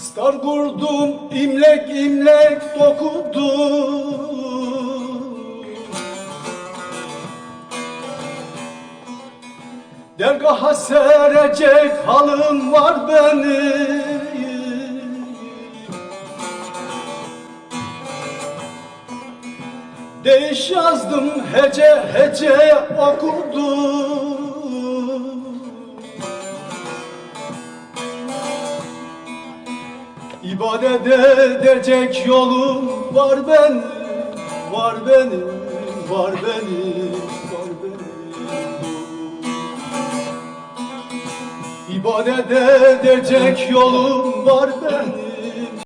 Duvar kurdum imlek imlek dokudum. Dergaha serecek halim var benim. Değiş yazdım hece hece okudum İbadet edecek yolum var benim Var benim, var benim, var benim. İbadet edecek yolum var benim